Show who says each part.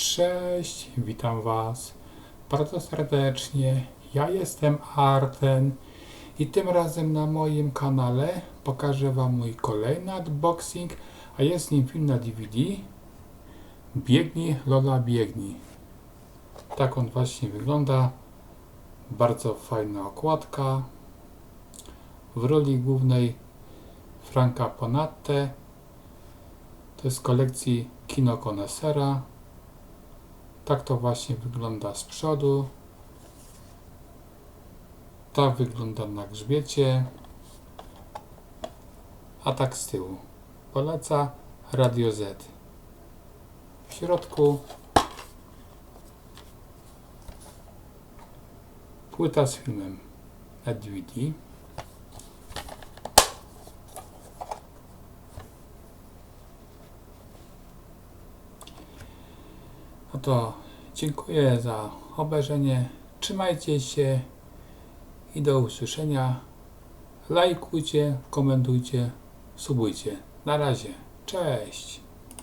Speaker 1: Cześć, witam Was bardzo serdecznie. Ja jestem Arten i tym razem na moim kanale pokażę Wam mój kolejny unboxing, a jest nim film na DVD. Biegnij Lola Biegnij. Tak on właśnie wygląda. Bardzo fajna okładka. W roli głównej Franka Ponatte. To jest kolekcji Kino Konesera. Tak to właśnie wygląda z przodu. Tak wygląda na grzbiecie. A tak z tyłu. Poleca Radio Z. W środku płyta z filmem na DVD. No to dziękuję za obejrzenie. Trzymajcie się i do usłyszenia. Lajkujcie, komentujcie, subujcie. Na razie. Cześć.